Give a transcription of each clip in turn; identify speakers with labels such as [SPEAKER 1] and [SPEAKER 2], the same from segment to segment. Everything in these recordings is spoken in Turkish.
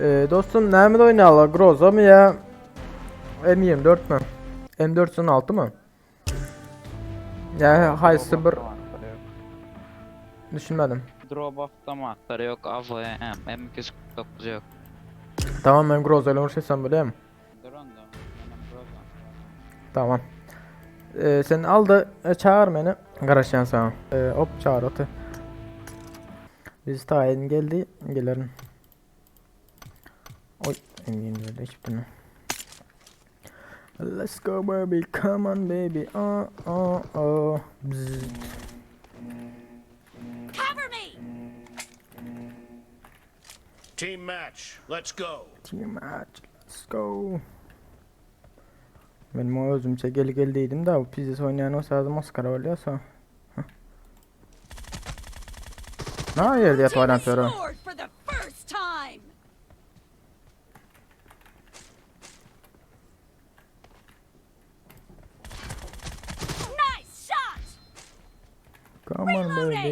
[SPEAKER 1] Ee, dostum nerede oynayalım? Groza mı ya? M24 mü? M416 mı? Ya hay sıfır düşünmedim.
[SPEAKER 2] Drop off'ta mahtarı yok, AVM, M249 yok.
[SPEAKER 1] Tamam ben Groza ile uğraşırsam böyle mi? Tamam. Ee, sen al da e, çağır beni. Garaşyan sana. Ee, hop çağır otu. Biz tayin geldi. Gelirim. Oy. Emin böyle hiçbirini. Let's go baby, come on baby. Oh oh oh. Bzzz.
[SPEAKER 3] Cover me!
[SPEAKER 4] Team match. Let's go.
[SPEAKER 1] Team match. Let's go. Benim o özümçe gel geldiydim de bu pizza oynayan o sırada maskara oluyorsa. Ne yerde yat oynatıyor?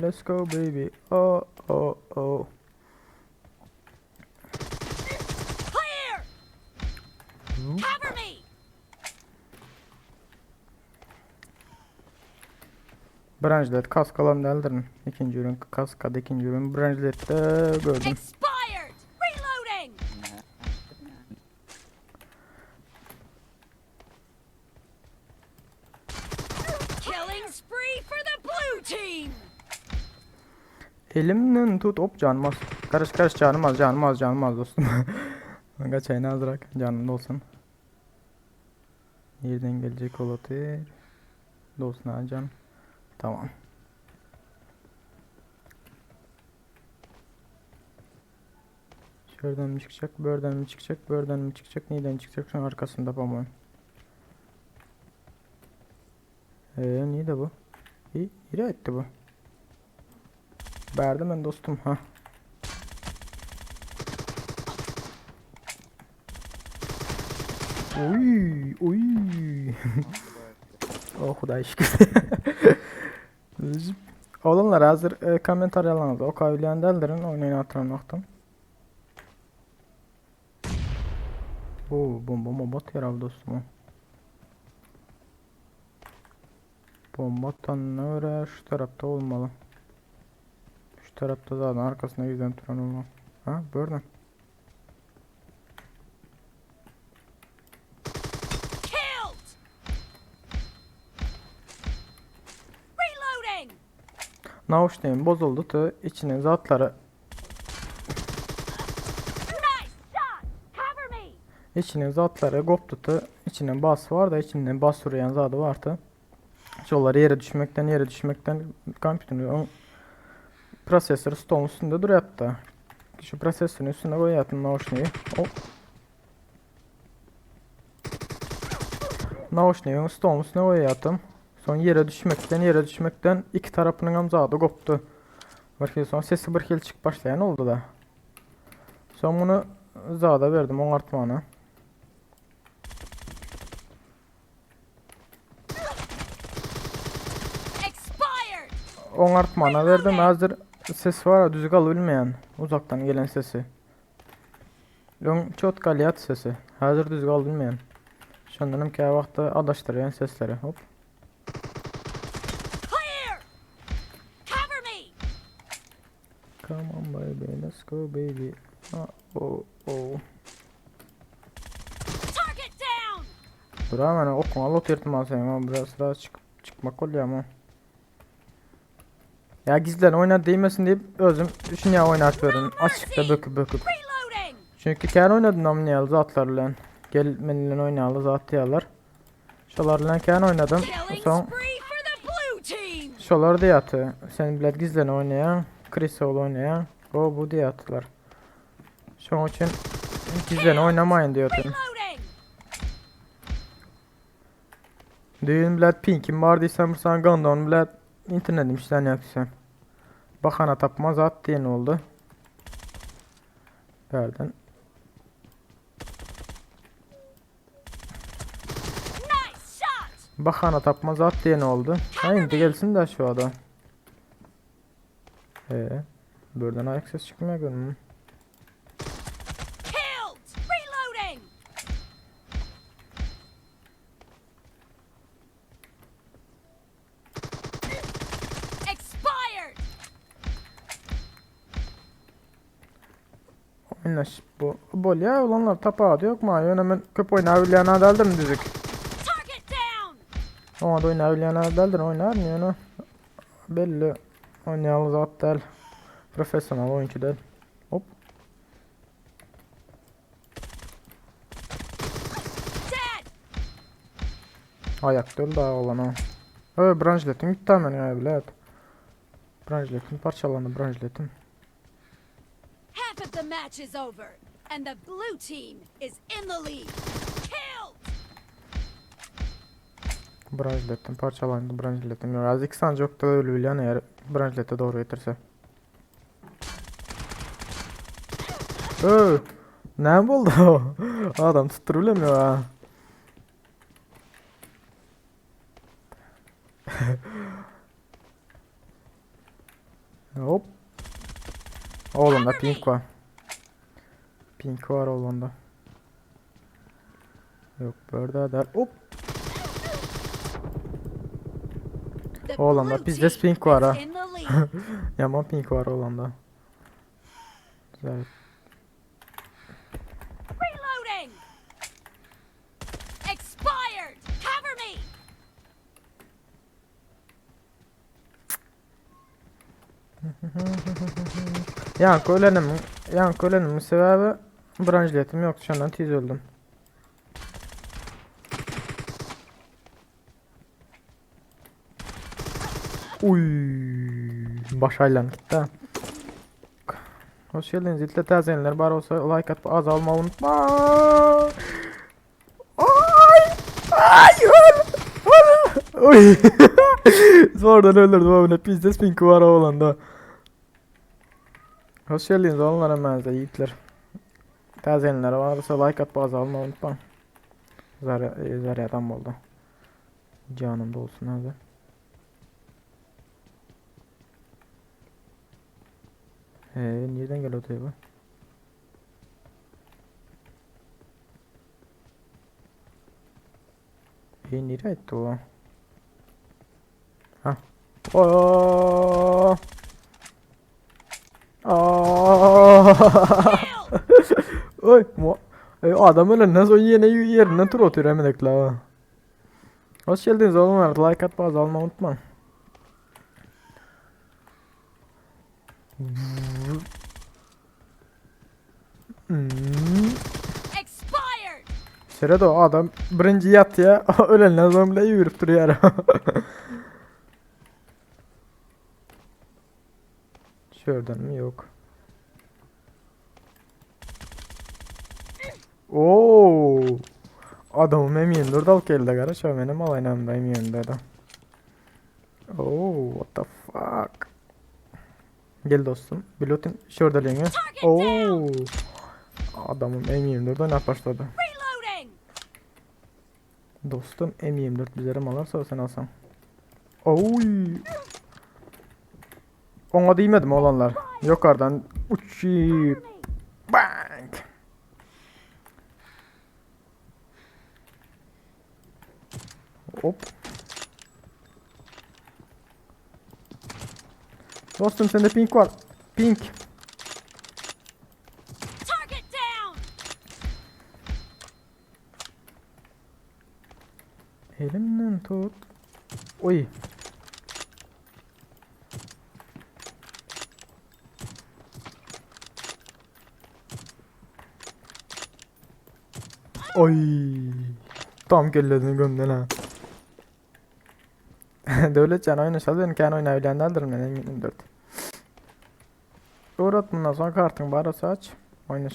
[SPEAKER 1] Let's go baby. Oh oh oh.
[SPEAKER 3] Clear! Cover me!
[SPEAKER 1] Branchlet kask alan deldirin. İkinci ürün kaskada ikinci ürün branchlet'te gördüm.
[SPEAKER 3] Expired! Reloading! Killing spree for the blue team!
[SPEAKER 1] Elimden tut hop canım az. Karış karış canım az canım az canım az dostum. Kanka çayını az bırak canım olsun. Yerden gelecek olabilir. Dostuna alacağım. Tamam. Şuradan mi çıkacak, buradan mi çıkacak, buradan mi çıkacak, neyden çıkacak? Şu arkasında pamuğun. Eee niye de bu? İyi, iyi etti bu. Verdim ben dostum ha. Uy, uy. oh Xuday şükür. Oğlumlar hazır e, komentar yalanız. O kavlayan deldirin oynayın hatırlamaktan. Oo bomba bomba atıyor abi dostum. Bomba ne öyle şu tarafta olmalı. Tarafta zaten arkasına giden turan olmalı. Ha buradan. Nauşnayım bozuldu tu içine zatları içine zatları koptu tu içine bas var da içinden bas sürüyen zadı vardı. Şolları yere düşmekten yere düşmekten kompütürün o prosesör stolun üstünde duruyor hatta. Şu prosesörün üstüne koyuyordum nauşnayı. Hop. Nauşnayı stolun üstüne koyuyordum. Son yere düşmekten yere düşmekten iki tarafının amzadı koptu. Bir sonra sesi bir kez çık başlayan oldu da. Son bunu zada verdim on artmana.
[SPEAKER 3] Expired!
[SPEAKER 1] On artmana verdim hazır ses var ya düzgün alabilmeyen uzaktan gelen sesi. Long çot kaliyat sesi. Hazır düzgün alabilmeyen. Şundanım ki vakti adaştırayan sesleri. Hop. Come on baby, let's go baby. Ah, oh, oh. Lot yırtma sen ama biraz daha çık çıkmak oluyor ama. Ya gizlen oyna değmesin deyip özüm düşünüyor oynat verin. Açıkta böküp böküp. Çünkü kar oynadın amniyalı zatlarla. Gelmenle oynayalı zatyalar. Şolarla kar oynadım. Son şolar diyatı. Sen bilet gizlen oynayan. Krisol oynayan. O bu diyatlar. Şunun için gizlen oynamayın diyordum. Düğün bilet pinkim var diysem sen gandon bilet internetim işten yaksın. Bakana tapmaz at diyen oldu. Verden.
[SPEAKER 3] Nice shot!
[SPEAKER 1] Bakana tapmaz at diyen oldu. Ha indi gelsin de şu adam. Ee, buradan ayak ses çıkmıyor gönlüm. Minnaş bu. Bol ya ulanlar tapa yok mu? Yön hemen köp oynayabilen adaldır mı düzük? Ama da oynayabilen adaldır oynar mı yani? Belli. Oynayalı zat değil. Profesyonel oyuncu değil. Hop. Ayakta öldü daha olan o. Evet branjletin gitti hemen ya bilet. Branjletin parçalandı branjletin.
[SPEAKER 3] Match is over, and the blue team is in the lead. Killed!
[SPEAKER 1] Branjletin parçalandı branjletin. Az iki sancı yok da ölü bilen eğer branjlete doğru getirse. Öö. Ne buldu o? Adam tutturulamıyor ha. Hop. Oğlunda pink var. Pink var oğlunda. Yok burada der. Hop.
[SPEAKER 3] The
[SPEAKER 1] Oğlum da
[SPEAKER 3] blue
[SPEAKER 1] bizde pink var ha. Yaman pink var oğlunda. Güzel. Yankı ölenim. Yankı ölenim sebebi branjletim yoktu. Şundan tiz öldüm. Uy, başayla gitti. Hoş geldiniz. İlk tazenler bari olsa like atıp az alma unutma. Ay! Ay! Uy! Zordan öldürdüm abi. Pizde spinki var oğlanda. Hoş geldiniz oğlum hemen yiğitler. Tazenler varsa like atıp az alma unutma. Zar adam oldu. Canım da olsun hadi. Ee, nereden geliyor bu? E nereye gitti o? Ha. Oo. Aa. Oy, mu e, adam öyle nasıl yine yerine tur oturuyor hemen la. Hoş geldiniz oğlum. Like at bazı alma unutma. Hmm. Sırada o adam birinci yat ya. Ölen lazım bile yürüp duruyor. Şuradan mı yok. Oo. Adamım emiyen dur dal geldi gara şu benim alaynamda emiyen dedi. Oo what the fuck. Gel dostum. Pilotin şurada lenge. Oo. Adamım M24'da ne başladı. Dostum M24 bizlerim alarsa sen alsan. Oy. Ona değmedim olanlar. Yukarıdan uçup Hop. Dostum sende pink var. Pink. Elimden tut. Oy. Oy. Tam kelledin gömden ha. Devletcan oyunu salın kendi oyunu evlendirdim neden gittim dört. Uğrat bundan sonra kartın barası aç. Oyna.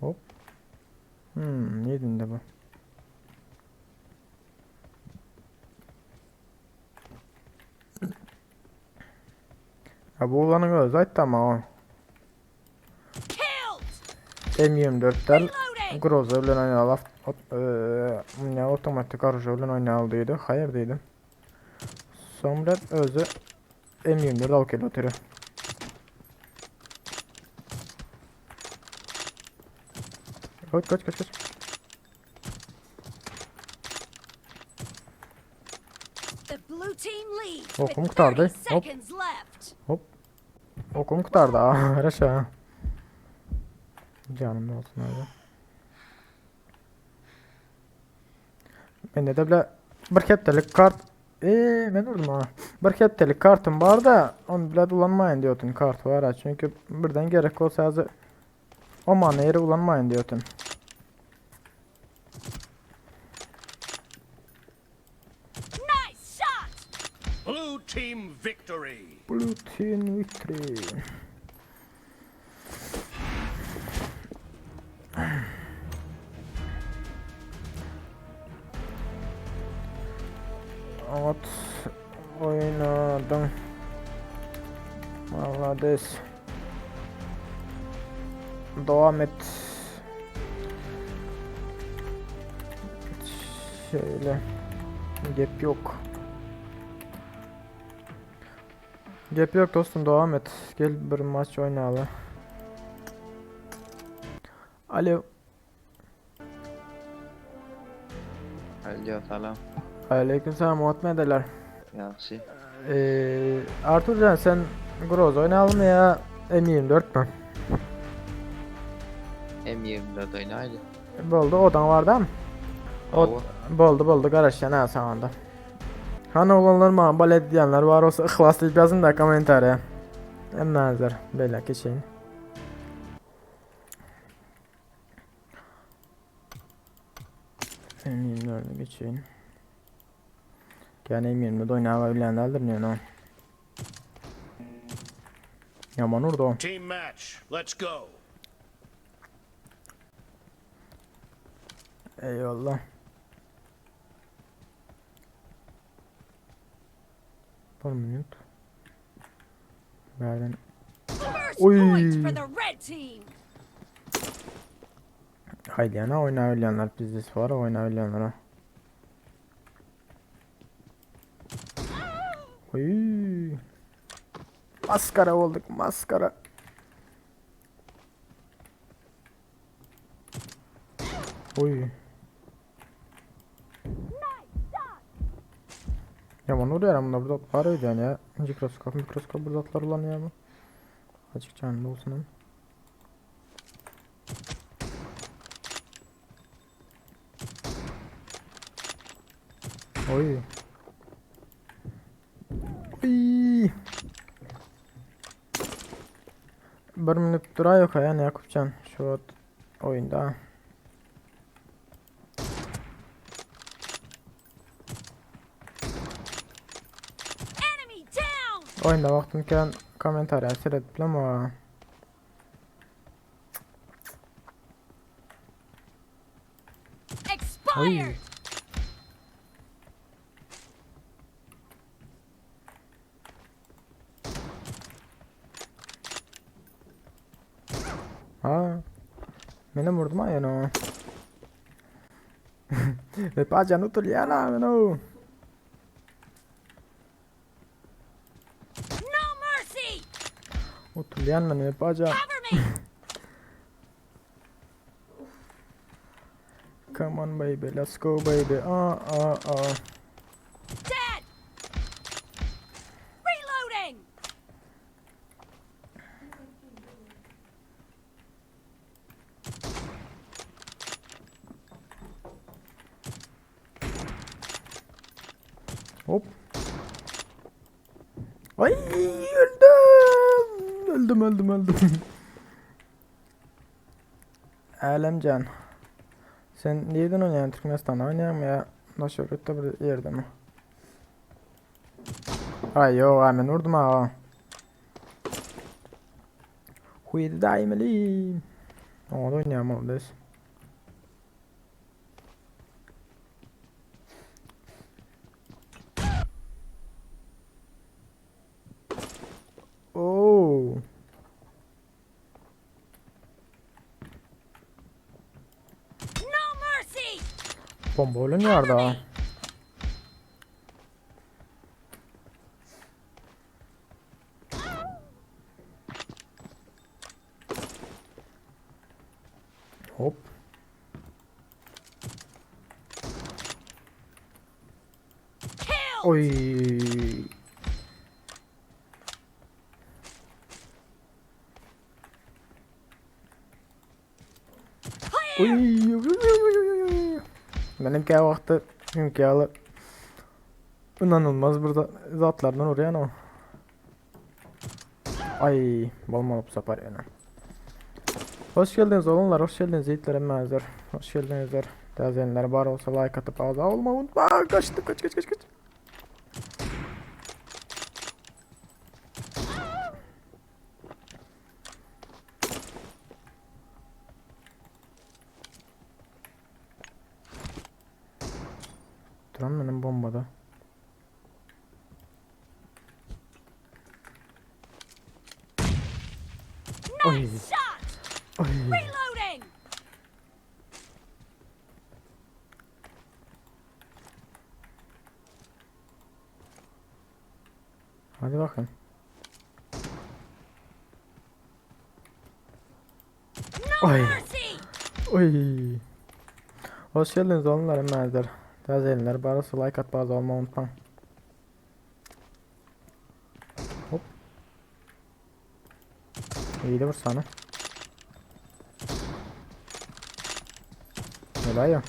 [SPEAKER 1] Hop. Hmm, yedin de bu. Ya bu olanı göz ait ama o.
[SPEAKER 3] M24'ler
[SPEAKER 1] Groza bilen oynayalı. Ne otomatik arıcı bilen oynayaldıydı. Hayır değildi. Sonra özü M24 al kelo tiri. Kaç kaç kaç kaç.
[SPEAKER 3] 30
[SPEAKER 1] hè? Hop.
[SPEAKER 3] left.
[SPEAKER 1] Okum kurtardı. Araşa. Canım ne olsun abi. Bende de bile bir keptelik kart Eee ben vurdum ha. Bir keptelik kartım var da onu bile kullanmayın diyordun kart var ha. Çünkü birden gerek olsa hazır o manayı kullanmayın diyordun.
[SPEAKER 3] Nice shot!
[SPEAKER 4] Blue team victory.
[SPEAKER 1] Blue Team Victory. Malades. Devam et. Şöyle. Gap yok. Gap yok dostum devam et. Gel bir maç oynayalım. Alo.
[SPEAKER 5] Alo salam.
[SPEAKER 1] Aleykümselam muhatme ederler.
[SPEAKER 5] Yaxşı.
[SPEAKER 1] Ee, Arturcan sen Groz oynayalım ya M24 mü?
[SPEAKER 5] M24 oynaydı.
[SPEAKER 1] Boldu odan var değil mi? O, boldu boldu karışan ha sağında. Hani olanlar mı balet diyenler var olsa ıhlaslayıp yazın da komentara. En nazır böyle geçeyim. M24'e geçeyim. Yani M24'de oynayabilenlerdir ne lan? Yaman orada o.
[SPEAKER 4] Team match. Let's go.
[SPEAKER 1] Eyvallah. Bir minut. Nereden? Oy. Haydi yana oynayanlar bizdes var oynayanlar. Oy. Maskara olduk maskara. Oy. Yaman oluyor ama burada var öyle yani ya. Mikroskop mikroskop burada atlar ulan ya bu. Açık canlı olsun. Oy. Oy. Bir minut dura yok yani Yakupcan şu oyunda.
[SPEAKER 3] Enemy down!
[SPEAKER 1] Oyunda vaxtımkən kommentariya seyredip ama
[SPEAKER 3] Expired!
[SPEAKER 1] ha. Mene vurdum ha yani o. Me paja no tuliana, meno.
[SPEAKER 3] No mercy!
[SPEAKER 1] O tuliana me paja.
[SPEAKER 3] Cover me!
[SPEAKER 1] Come on baby, let's go baby. Ah ah ah.
[SPEAKER 3] Dead! Reloading!
[SPEAKER 1] Hop. Ay öldüm. Öldüm öldüm öldüm. Alemcan. Sen nereden oynayan Türkmenistan'da oynayan mı ya? Nasıl rütte bir yerde mi? Ay yo hemen vurdum ha. Huydu daimeli. Orada oynayalım oradayız. Oo.
[SPEAKER 3] No mercy!
[SPEAKER 1] Bomba oynuyor da. Hop.
[SPEAKER 3] Kill!
[SPEAKER 1] Oy. Uy, uy, uy, uy, uy, uy. Benimki vakti çünkü alı inanılmaz burada zatlardan oraya ama. Ay, balmalı bu sefer yani. Hoş geldiniz oğlumlar, hoş geldiniz yiğitler emmezler. Hoş geldinizler. Dezenler var olsa like atıp ağza olma unutma. Kaçtı, kaç kaç kaç kaç. Duran benim bombada. Oy.
[SPEAKER 3] Shot!
[SPEAKER 1] Oy.
[SPEAKER 3] Reloading!
[SPEAKER 1] Hadi Ay.
[SPEAKER 3] mercy!
[SPEAKER 1] Oy. Hoş geldiniz oğlumlar emmezler. Dezenler barası like at bazı olma unutmayın. Hop. İyiydi vur sana. Helal ya.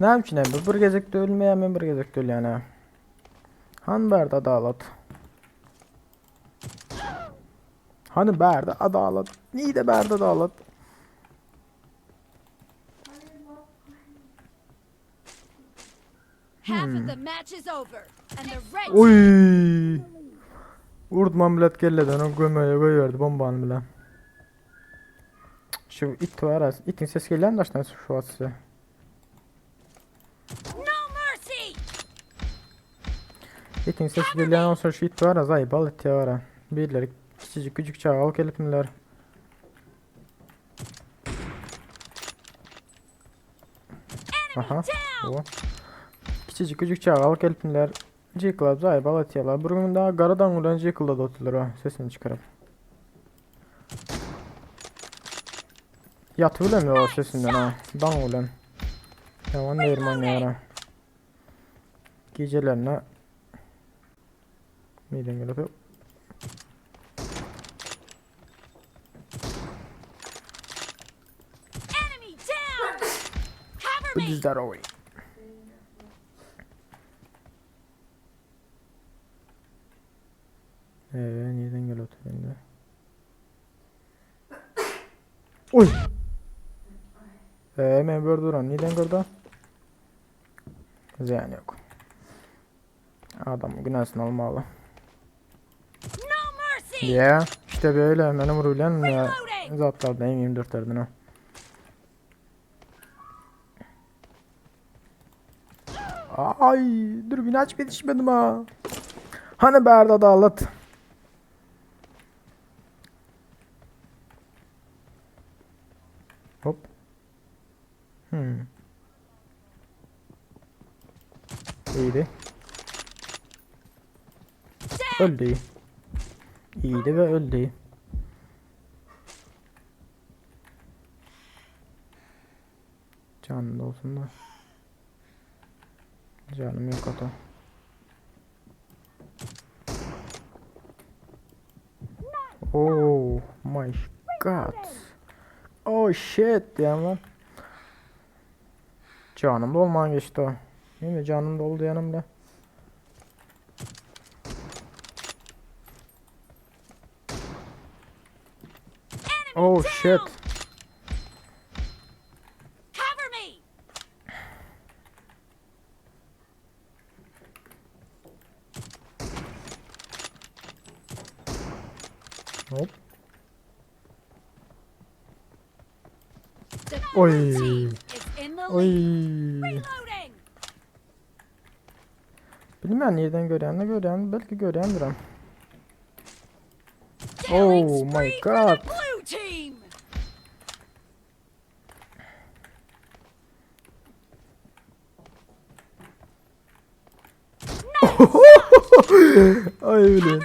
[SPEAKER 1] Ne ne? Bu bir gezekte ölmeyen ben bir gezekte öl yani. Han berdi adalet. Hani berdi adalet. Niye de berdi
[SPEAKER 3] the red
[SPEAKER 1] Oy. Vurdum millet kelleden o gömeye koyuyordu bombanı bile. Şu it var az. İtin ses geliyor mu şu an size?
[SPEAKER 3] No mercy!
[SPEAKER 1] İtin sesi ondan sonra şu it var az ay bal it ya var. Birileri küçücük küçük çağal gelipinler. Aha. O. Küçücük küçük çağal gelipinler. Cıklar zay bal it yalar. Bugün daha garadan ulan cıkılda da ha. Sesini çıkarıp. Yat ulan ya o sesinden ha. Dan ulan. Yaman değirmen yara. Gecelerine Miden!
[SPEAKER 3] Cover
[SPEAKER 1] Bu
[SPEAKER 3] me!
[SPEAKER 1] dizler oy. Eee neden geliyor şimdi? Oy. Eee men bir duran neden gördü? Ziyan yok. Adam günahsını almalı. Ya işte böyle benim rulen zatlardan 24'lerden o. Ay dur gün aç yetişmedim ha. Hani Berda adalet. Hop. Hmm. İyiydi. Öldü. İyiydi ve öldü. Da olsun da. Canım yok ata. Oh my god. Oh shit ya lan. Canım da olmayan geçti o. Değil mi? Canım doldu yanımda. Oh shit.
[SPEAKER 3] Cover me!
[SPEAKER 1] Hop. Oy. Oy. Bilmem nereden gören de gören belki görendir ama.
[SPEAKER 3] Killing
[SPEAKER 1] Oh my God. Ay öyle.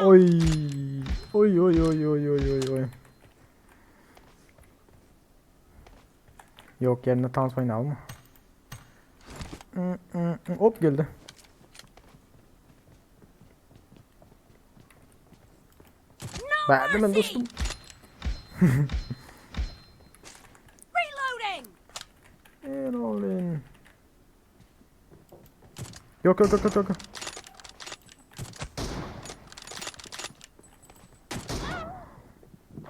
[SPEAKER 1] Oy oy oy oy oy oy oy. Yok yerine tans oyunu alma. hı, hı, hı. Hop geldi. Verdim ben dostum.
[SPEAKER 3] Reloading!
[SPEAKER 1] Erolin. Yok yok yok yok yok.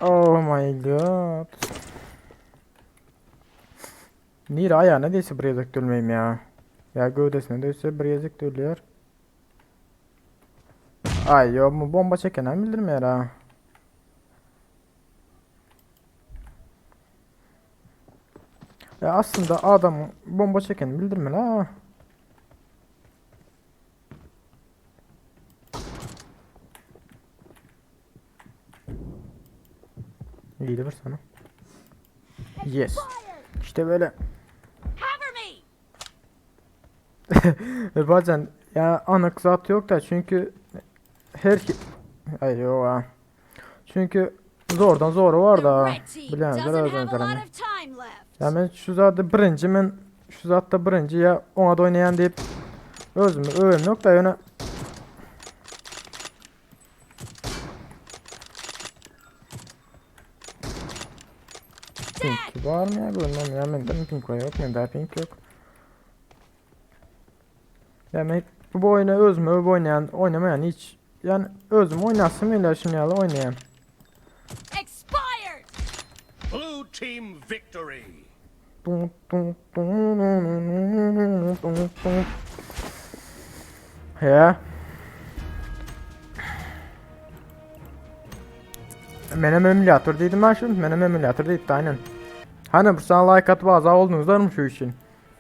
[SPEAKER 1] Oh my god. Nira ayağına değse buraya yazık dölmeyeyim ya. Ya gövdesine değse buraya yazık dölüyor. Ay yo bu bomba çeken bildirmiyor ha. Ya aslında adam bomba çeken bildirme la. İyi de bir sana. Yes. İşte böyle. Ve bazen ya anık zat yok da çünkü her ki ay yo ha. Çünkü zordan zor var da
[SPEAKER 3] of time left.
[SPEAKER 1] Ya ben şu zaten birinci men şu zatta birinci ya ona da oynayan deyip özümü övüm yok da yana Pink var mı ya bilmem ya bende mi pink var yok bende pink yok. Demek bu oyunu özümü öv oynayan oynamayan hiç yani özüm oynasın öyle şimdi ya oynayan.
[SPEAKER 3] Expired!
[SPEAKER 4] Blue team victory.
[SPEAKER 1] Ya. Menem emülatör dedim ben şimdi. Menem emülatör deyip de aynen. Hani bu sana like atıp azal oldunuz mı şu işin?